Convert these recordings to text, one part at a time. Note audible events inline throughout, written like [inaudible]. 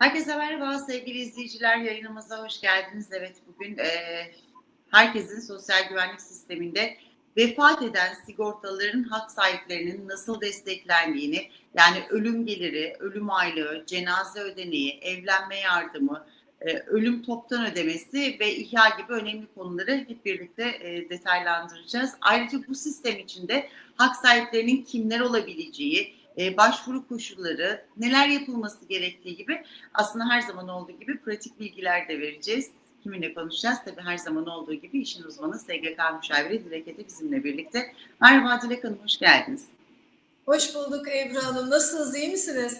Herkese merhaba sevgili izleyiciler. Yayınımıza hoş geldiniz. Evet bugün e, herkesin sosyal güvenlik sisteminde vefat eden sigortaların hak sahiplerinin nasıl desteklendiğini yani ölüm geliri, ölüm aylığı, cenaze ödeneği, evlenme yardımı, e, ölüm toptan ödemesi ve ihya gibi önemli konuları hep birlikte e, detaylandıracağız. Ayrıca bu sistem içinde hak sahiplerinin kimler olabileceği, e, başvuru koşulları, neler yapılması gerektiği gibi aslında her zaman olduğu gibi pratik bilgiler de vereceğiz. Kiminle konuşacağız? Tabii her zaman olduğu gibi işin uzmanı SGK müşaviri Dilek Ete bizimle birlikte. Merhaba Dilek Hanım, hoş geldiniz. Hoş bulduk Ebru Hanım. Nasılsınız? iyi misiniz?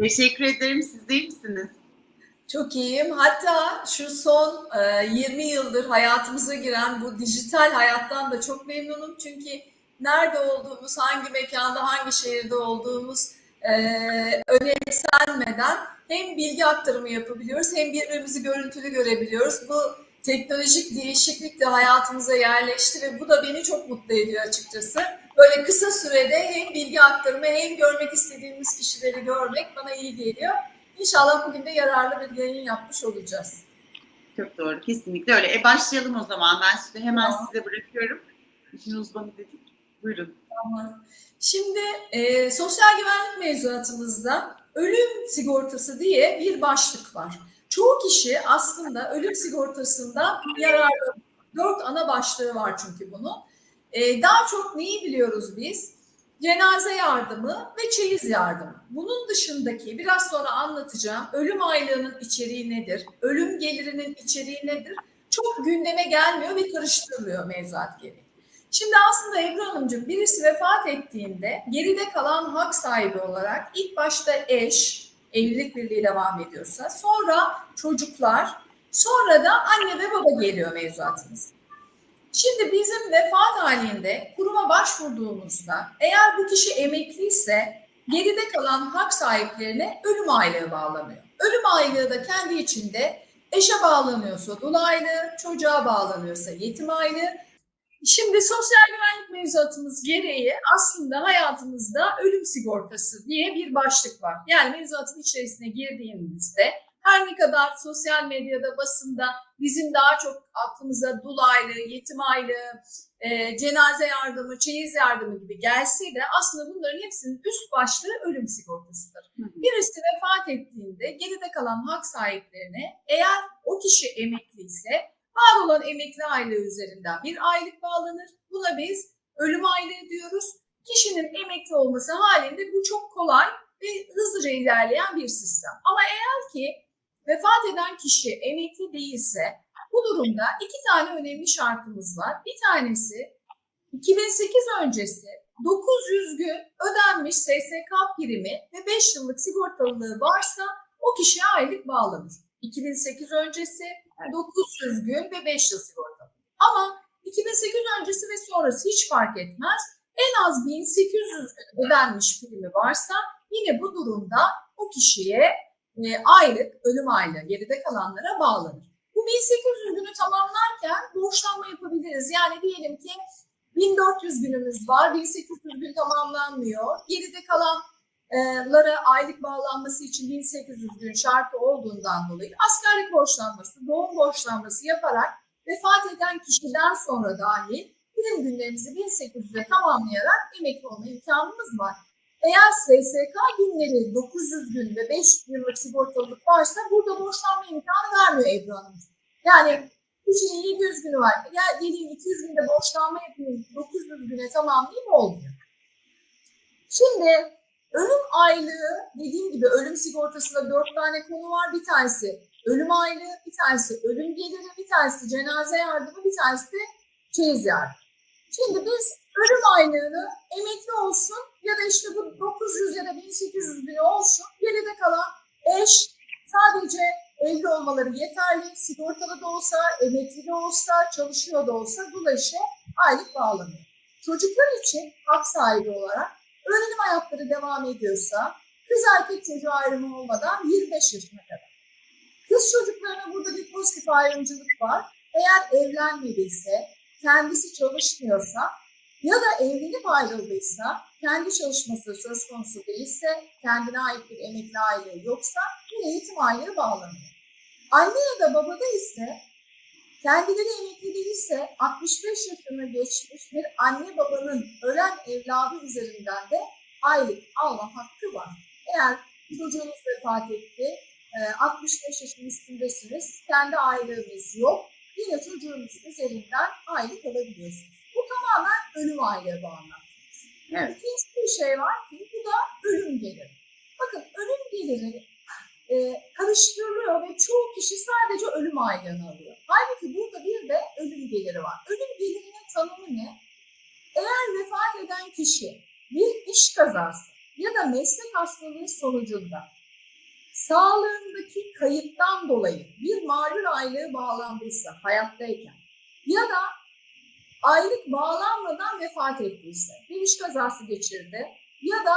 Teşekkür ederim. Siz iyi misiniz? Çok iyiyim. Hatta şu son e, 20 yıldır hayatımıza giren bu dijital hayattan da çok memnunum. Çünkü nerede olduğumuz, hangi mekanda, hangi şehirde olduğumuz e, önemsenmeden hem bilgi aktarımı yapabiliyoruz hem birbirimizi görüntülü görebiliyoruz. Bu teknolojik değişiklik de hayatımıza yerleşti ve bu da beni çok mutlu ediyor açıkçası. Böyle kısa sürede hem bilgi aktarımı hem görmek istediğimiz kişileri görmek bana iyi geliyor. İnşallah bugün de yararlı bir yayın yapmış olacağız. Çok doğru, kesinlikle öyle. E başlayalım o zaman. Ben size hemen Tamam. size bırakıyorum. İşin uzmanı dedik. Buyurun. Tamam. Şimdi e, sosyal güvenlik mevzuatımızda ölüm sigortası diye bir başlık var. Çoğu kişi aslında ölüm sigortasında yararlı dört ana başlığı var çünkü bunun. E, daha çok neyi biliyoruz biz? Cenaze yardımı ve çeyiz yardımı. Bunun dışındaki biraz sonra anlatacağım ölüm aylığının içeriği nedir? Ölüm gelirinin içeriği nedir? Çok gündeme gelmiyor ve karıştırılıyor mevzuat gereği. Şimdi aslında Ebru Hanımcığım birisi vefat ettiğinde geride kalan hak sahibi olarak ilk başta eş, evlilik birliği devam ediyorsa sonra çocuklar, sonra da anne ve baba geliyor mevzuatımız. Şimdi bizim vefat halinde kuruma başvurduğumuzda eğer bu kişi emekliyse geride kalan hak sahiplerine ölüm aylığı bağlanıyor. Ölüm aylığı da kendi içinde eşe bağlanıyorsa dul aylığı, çocuğa bağlanıyorsa yetim aylığı, Şimdi sosyal güvenlik mevzuatımız gereği aslında hayatımızda ölüm sigortası diye bir başlık var. Yani mevzuatın içerisine girdiğimizde her ne kadar sosyal medyada, basında bizim daha çok aklımıza dul aylığı, yetim aylığı, e, cenaze yardımı, çeyiz yardımı gibi gelse de aslında bunların hepsinin üst başlığı ölüm sigortasıdır. Hı hı. Birisi vefat ettiğinde geride kalan hak sahiplerine eğer o kişi emekliyse var olan emekli aylığı üzerinden bir aylık bağlanır. Buna biz ölüm aylığı diyoruz. Kişinin emekli olması halinde bu çok kolay ve hızlıca ilerleyen bir sistem. Ama eğer ki vefat eden kişi emekli değilse bu durumda iki tane önemli şartımız var. Bir tanesi 2008 öncesi 900 gün ödenmiş SSK primi ve 5 yıllık sigortalılığı varsa o kişiye aylık bağlanır. 2008 öncesi 900 gün ve 5 yıl sigorta. Ama 2008 öncesi ve sonrası hiç fark etmez. En az 1800 gün ödenmiş primi varsa yine bu durumda o kişiye e, aylık ölüm aylığı geride kalanlara bağlanır. Bu 1800 günü tamamlarken borçlanma yapabiliriz. Yani diyelim ki 1400 günümüz var, 1800 gün tamamlanmıyor. Geride kalanlara aylık bağlanması için 1800 gün şartı olduğundan dolayı askerlik borçlanması, doğum borçlanması yaparak vefat eden kişiden sonra dahil prim günlerimizi 1800'e tamamlayarak emekli olma imkanımız var. Eğer SSK günleri 900 gün ve 5 yıllık sigortalılık varsa burada borçlanma imkanı vermiyor Ebru Hanımcığım. Yani kişinin 700 günü var. Ya geleyim 200 günde borçlanma yapayım 900 güne tamamlayayım olmuyor. Şimdi ölüm aylığı dediğim gibi ölüm sigortasında dört tane konu var. Bir tanesi ölüm aylığı, bir tanesi ölüm geliri, bir tanesi cenaze yardımı, bir tanesi de çeyiz yardımı. Şimdi biz ölüm aylığını emekli olsun ya da işte bu 900 ya da 1800 gün olsun geride kalan eş sadece evli olmaları yeterli. Sigortalı da olsa, emekli de olsa, çalışıyor da olsa eşe aylık bağlanıyor. Çocuklar için hak sahibi olarak öğrenim hayatları devam ediyorsa kız erkek çocuğu ayrımı olmadan 25 yaşına kadar. Kız çocuklarına burada bir pozitif ayrımcılık var. Eğer evlenmediyse, kendisi çalışmıyorsa ya da evlenip ayrıldıysa, kendi çalışması söz konusu değilse, kendine ait bir emekli aylığı yoksa yine eğitim aylığı bağlanıyor. Anne ya da babada ise kendileri emekli değilse 65 yaşını geçmiş bir anne babanın ölen evladı üzerinden de aylık alma hakkı var. Eğer çocuğunuz vefat etti, e, 65 yaşın üstündesiniz, kendi aylığınız yok, yine çocuğunuz üzerinden aylık alabiliyorsunuz. Bu tamamen ölüm aylığı bağlı. Evet. İkinci bir şey var ki bu da ölüm geliri. Bakın ölüm geliri e, karıştırılıyor ve çoğu kişi sadece ölüm aylığını alıyor. Halbuki burada bir de ölüm geliri var. Ölüm gelirinin tanımı ne? Eğer vefat eden kişi bir iş kazası ya da meslek hastalığı sonucunda sağlığındaki kayıptan dolayı bir malul aylığı bağlandıysa hayattayken ya da aylık bağlanmadan vefat ettiyse, bir iş kazası geçirdi ya da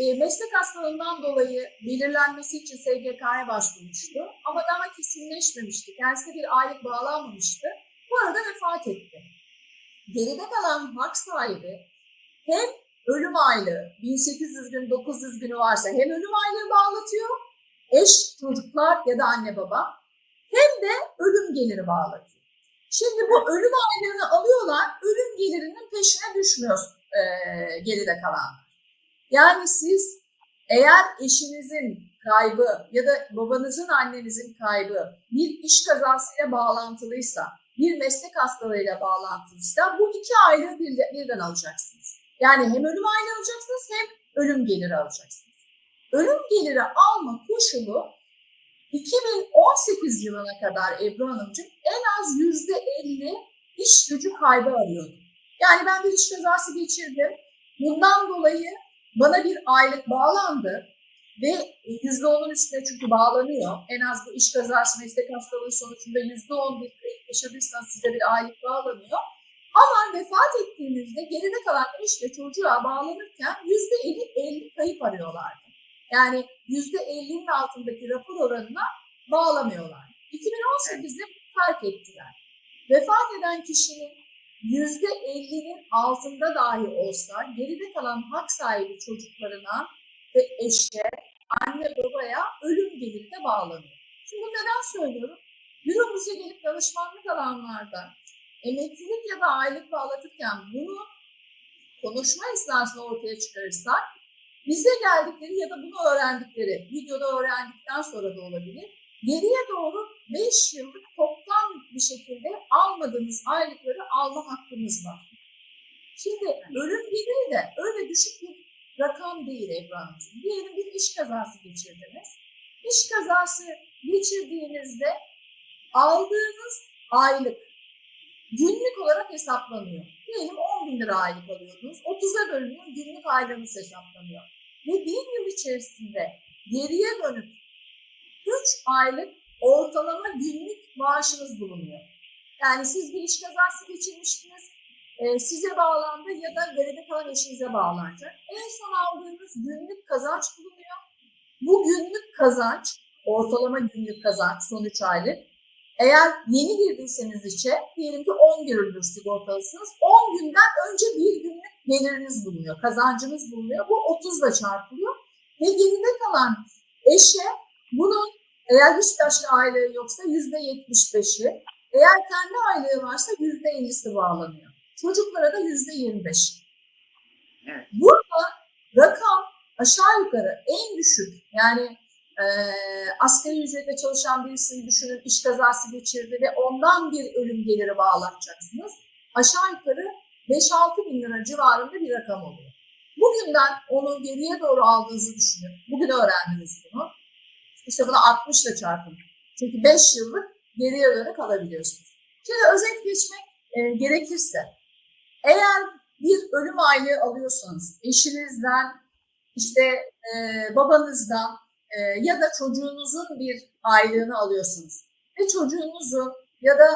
e, meslek hastalığından dolayı belirlenmesi için SGK'ya başvurmuştu ama daha kesinleşmemişti. Kendisine bir aylık bağlanmamıştı. Bu arada vefat etti. Geride kalan hak sahibi hem ölüm aylığı 1800 gün 900 günü varsa hem ölüm aylığı bağlatıyor eş, çocuklar ya da anne baba hem de ölüm geliri bağlatıyor. Şimdi bu ölüm aylığını alıyorlar, ölüm gelirinin peşine düşmüyor e, geride kalanlar. Yani siz eğer eşinizin kaybı ya da babanızın annenizin kaybı bir iş kazasıyla bağlantılıysa, bir meslek hastalığıyla bağlantılıysa bu iki aylığı bir, birden alacaksınız. Yani hem ölüm aylığı alacaksınız hem ölüm geliri alacaksınız. Ölüm geliri alma koşulu 2018 yılına kadar Ebru Hanımcığım en az yüzde 50 iş gücü kaybı arıyordu. Yani ben bir iş kazası geçirdim. Bundan dolayı bana bir aylık bağlandı ve yüzde onun üstüne çünkü bağlanıyor. En az bu iş kazası meslek hastalığı sonucunda yüzde on bir yaşadıysanız size bir aylık bağlanıyor. Ama vefat ettiğinizde geride kalan eş ve çocuğa bağlanırken yüzde 50, 50 kayıp arıyorlardı. Yani yüzde 50'nin altındaki rapor oranına bağlamıyorlar. 2018'de fark ettiler. Vefat eden kişinin yüzde 50'nin altında dahi olsa geride kalan hak sahibi çocuklarına ve eşe, anne babaya ölüm geliri de bağlanıyor. Şimdi neden söylüyorum? Büromuza gelip danışmanlık alanlarda emeklilik ya da aylık bağlatırken bunu konuşma esnasında ortaya çıkarırsak bize geldikleri ya da bunu öğrendikleri, videoda öğrendikten sonra da olabilir. Geriye doğru 5 yıllık toplam bir şekilde almadığınız aylıkları alma hakkınız var. Şimdi ölüm geliri de öyle düşük bir rakam değil Ebru Hanımcığım. Diyelim bir iş kazası geçirdiniz. İş kazası geçirdiğinizde aldığınız aylık günlük olarak hesaplanıyor. Diyelim 10 bin lira aylık alıyordunuz. 30'a bölünüyor, günlük aylığınız hesaplanıyor. Ve bir yıl içerisinde geriye dönüp 3 aylık ortalama günlük maaşınız bulunuyor. Yani siz bir iş kazası geçirmiştiniz, e, size bağlandı ya da geride kalan eşinize bağlanacak. En son aldığınız günlük kazanç bulunuyor. Bu günlük kazanç, ortalama günlük kazanç son 3 aylık eğer yeni girdiyseniz içe, diyelim ki 10 gündür sigortalısınız, 10 günden önce bir günlük geliriniz bulunuyor, kazancınız bulunuyor. Bu 30 ile çarpılıyor. Ve geride kalan eşe bunun eğer hiç başka aylığı yoksa %75'i, eğer kendi aylığı varsa %50'si bağlanıyor. Çocuklara da %25'i. Evet. Burada rakam aşağı yukarı en düşük yani e, asgari ücretle çalışan birisini düşünün iş kazası geçirdi ve ondan bir ölüm geliri bağlatacaksınız. Aşağı yukarı 5-6 bin lira civarında bir rakam oluyor. Bugünden onu geriye doğru aldığınızı düşünün. Bugün öğrendiniz bunu. İşte bunu 60 ile çarpın. Çünkü 5 yıllık geriye dönük alabiliyorsunuz. Şimdi özet geçmek e, gerekirse eğer bir ölüm aylığı alıyorsanız eşinizden işte e, babanızdan e, ya da çocuğunuzun bir aylığını alıyorsunuz ve çocuğunuzun ya da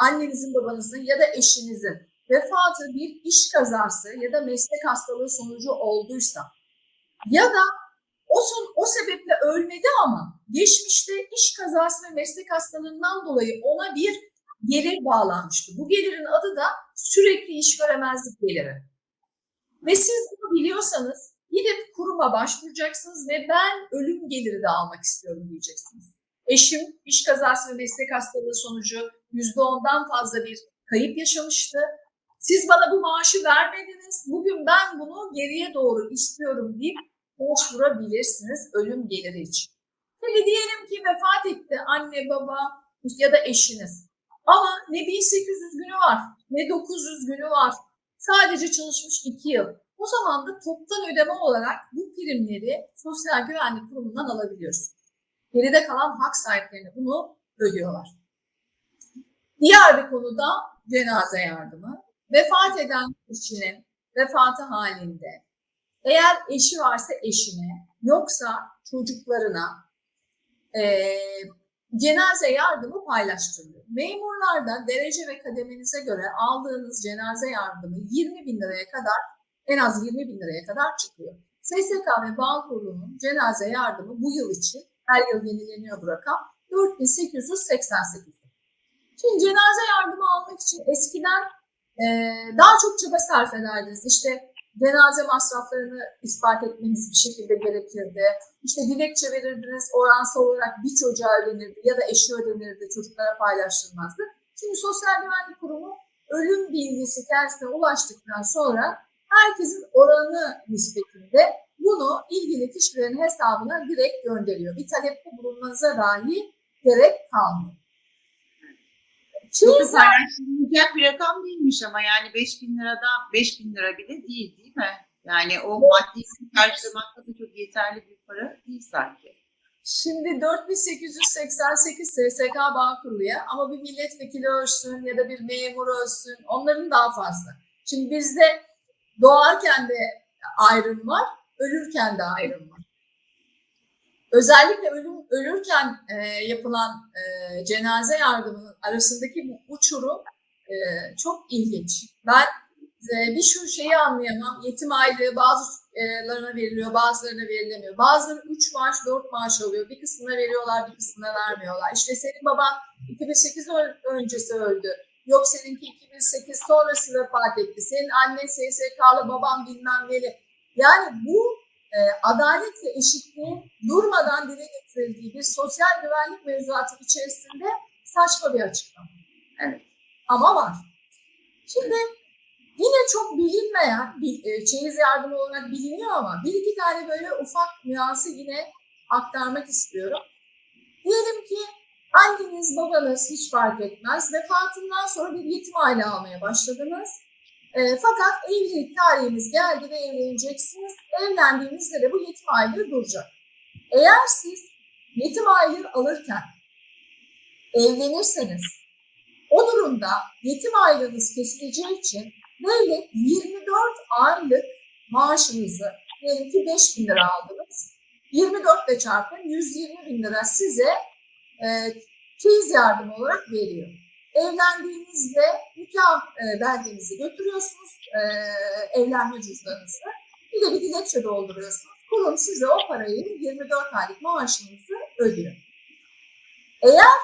annenizin babanızın ya da eşinizin vefatı bir iş kazası ya da meslek hastalığı sonucu olduysa ya da o, son, o sebeple ölmedi ama geçmişte iş kazası ve meslek hastalığından dolayı ona bir gelir bağlanmıştı. Bu gelirin adı da sürekli iş göremezlik geliri. Ve siz bunu biliyorsanız Gidip kuruma başvuracaksınız ve ben ölüm geliri de almak istiyorum diyeceksiniz. Eşim iş kazası ve meslek hastalığı sonucu %10'dan fazla bir kayıp yaşamıştı. Siz bana bu maaşı vermediniz. Bugün ben bunu geriye doğru istiyorum deyip başvurabilirsiniz ölüm geliri için. Tabii diyelim ki vefat etti anne, baba ya da eşiniz. Ama ne 1800 günü var, ne 900 günü var. Sadece çalışmış 2 yıl. O zaman da toptan ödeme olarak bu primleri Sosyal Güvenlik Kurumu'ndan alabiliyorsunuz. Geride kalan hak sahiplerine bunu ödüyorlar. Diğer bir konu da cenaze yardımı. Vefat eden kişinin vefatı halinde eğer eşi varsa eşine yoksa çocuklarına eee cenaze yardımı paylaştırılıyor. Memurlarda derece ve kademenize göre aldığınız cenaze yardımı 20 bin liraya kadar en az 20 bin liraya kadar çıkıyor. SSK ve Bağkurlu'nun cenaze yardımı bu yıl için her yıl yenileniyor bu rakam 4888. Şimdi cenaze yardımı almak için eskiden eee, daha çok çaba sarf ederdiniz. İşte cenaze masraflarını ispat etmeniz bir şekilde gerekirdi. İşte dilekçe verirdiniz, oransal olarak bir çocuğa ödenirdi ya da eşi ödenirdi, çocuklara paylaştırılmazdı. Şimdi Sosyal Güvenlik Kurumu ölüm bilgisi kendisine ulaştıktan sonra herkesin oranı nispetinde bunu ilgili kişilerin hesabına direkt gönderiyor. Bir talepte bulunmanıza dahi gerek kalmıyor. Çok da Çeyiz paylaşılmayacak bir rakam değilmiş ama yani 5 bin liradan 5 bin lira bile değil değil mi? Yani o maddi karşılamakta da çok yeterli bir para değil sanki. Şimdi 4888 SSK Bağkurlu'ya ama bir milletvekili ölsün ya da bir memur ölsün onların daha fazla. Şimdi bizde doğarken de ayrım var, ölürken de ayrım var. Özellikle ölüm, ölürken e, yapılan e, cenaze yardımının arasındaki bu uçurum e, çok ilginç. Ben e, bir şu şeyi anlayamam. Yetim aylığı bazılarına veriliyor, bazılarına verilemiyor. Bazıları 3 maaş, 4 maaş alıyor. Bir kısmına veriyorlar, bir kısmına vermiyorlar. İşte senin baban 2008 ö- öncesi öldü. Yok seninki 2008 sonrası vefat etti. Senin annen SSK'lı, baban bilmem neli. Yani bu e, adalet ve eşitliğin durmadan dile getirildiği bir sosyal güvenlik mevzuatı içerisinde saçma bir açıklama. Evet. Ama var. Şimdi yine çok bilinmeyen, e, çeyiz yardımı olarak biliniyor ama bir iki tane böyle ufak nüansı yine aktarmak istiyorum. Diyelim ki anneniz, babanız hiç fark etmez. Vefatından sonra bir yetim aile almaya başladınız. E, fakat evlilik tarihiniz geldi ve evleneceksiniz. Evlendiğinizde de bu yetim aile duracak. Eğer siz yetim aile alırken evlenirseniz o durumda yetim aylığınız kesileceği için devlet 24 aylık maaşınızı diyelim ki 5 bin lira aldınız. 24 ile çarpın 120 bin lira size e, çeyiz yardımı olarak veriyor. Evlendiğinizde nikah e, belgenizi götürüyorsunuz, e, evlenme cüzdanınızı. Bir de bir dilekçe dolduruyorsunuz. Kurum size o parayı 24 aylık maaşınızı ödüyor. Eğer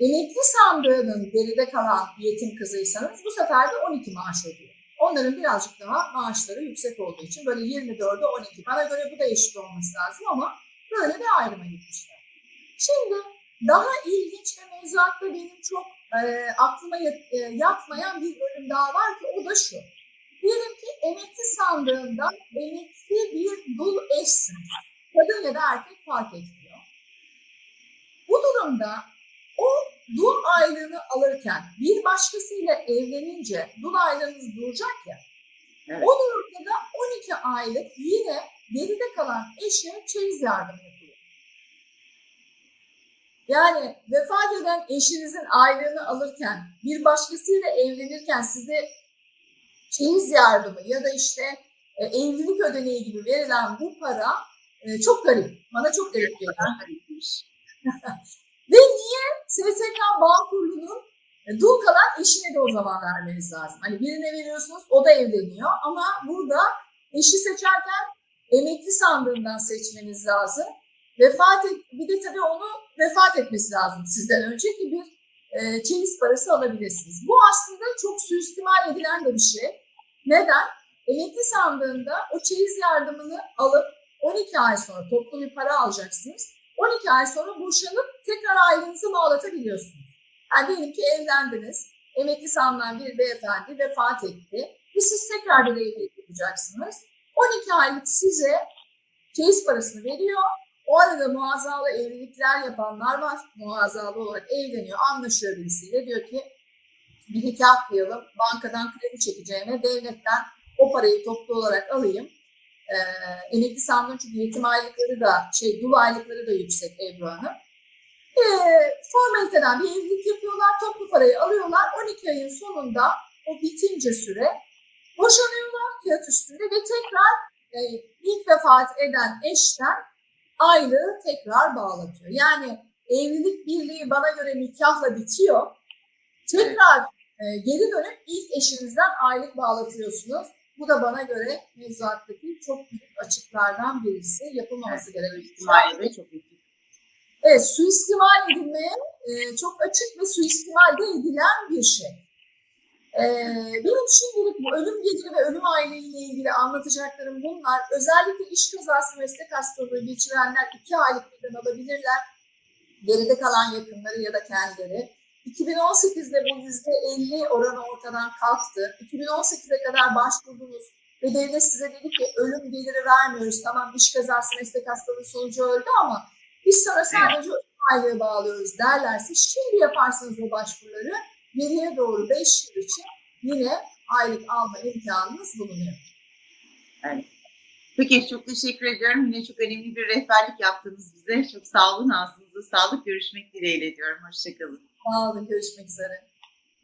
emekli sandığının geride kalan yetim kızıysanız bu sefer de 12 maaş ödüyor. Onların birazcık daha maaşları yüksek olduğu için böyle 24'e 12. Bana göre bu da eşit olması lazım ama böyle bir ayrıma gitmişler. Şimdi daha ilginç ve mevzuatta benim çok e, aklıma yat- e, yatmayan bir bölüm daha var ki o da şu. Diyelim ki emekli sandığında emekli bir dul eşsiniz. Kadın ya da erkek fark etmiyor. Bu durumda o dul aylığını alırken bir başkasıyla evlenince dul aylığınız duracak ya. Evet. O durumda da 12 aylık yine geride kalan eşe çeyiz yardımı yapıyor. Yani vefat eden eşinizin aylığını alırken bir başkasıyla evlenirken size çeyiz yardımı ya da işte e, evlilik ödeneği gibi verilen bu para e, çok garip. Bana çok garip geliyor. [laughs] Ve niye SSK Bağ Kurulu'nun e, dul kalan eşine de o zaman vermeniz lazım. Hani birine veriyorsunuz o da evleniyor ama burada eşi seçerken emekli sandığından seçmeniz lazım. Vefat et, bir de tabii onu vefat etmesi lazım sizden önce ki bir e, çeyiz parası alabilirsiniz. Bu aslında çok suistimal edilen de bir şey. Neden? emekli sandığında o çeyiz yardımını alıp 12 ay sonra toplu bir para alacaksınız. 12 ay sonra boşanıp tekrar ailenizi bağlatabiliyorsunuz. Yani diyelim ki evlendiniz, emekli sanılan bir beyefendi vefat etti ve siz tekrar bir evlilik yapacaksınız. 12 aylık size çeyiz parasını veriyor. O arada muazzalı evlilikler yapanlar var. Muazzalı olarak evleniyor, anlaşıyor birisiyle. Diyor ki bir nikah kıyalım, bankadan kredi çekeceğime devletten o parayı toplu olarak alayım. Ee, emekli sandığım çünkü yetim aylıkları da, şey dul aylıkları da yüksek Ebru Hanım. Ee, formaliteden bir evlilik yapıyorlar, toplu parayı alıyorlar. 12 ayın sonunda o bitince süre boşanıyorlar kağıt üstünde ve tekrar e, ilk vefat eden eşten aylığı tekrar bağlatıyor. Yani evlilik birliği bana göre nikahla bitiyor. Tekrar e, geri dönüp ilk eşinizden aylık bağlatıyorsunuz. Bu da bana göre mevzuattaki çok büyük açıklardan birisi. Yapılmaması gereken bir şey. İhtimali de çok yüksek. Evet, suistimal edilmeye e, çok açık ve suistimal de edilen bir şey. Benim şimdilik bu ölüm geliri ve ölüm aileyle ilgili anlatacaklarım bunlar. Özellikle iş kazası meslek hastalığı geçirenler iki aylıklardan alabilirler. Geride kalan yakınları ya da kendileri. 2018'de bu %50 oranı ortadan kalktı. 2018'e kadar başvurdunuz ve devlet size dedi ki ölüm geliri vermiyoruz. Tamam iş kazası meslek hastalığı sonucu öldü ama biz sana sadece ölüm aylığı bağlıyoruz derlerse şimdi yaparsınız o başvuruları geriye doğru 5 yıl için yine aylık alma imkanınız bulunuyor. Peki çok teşekkür ediyorum. Yine çok önemli bir rehberlik yaptınız bize. Çok sağ olun. Ağzınıza sağlık. Görüşmek dileğiyle diyorum. Hoşçakalın. Sağ olun, görüşmek üzere.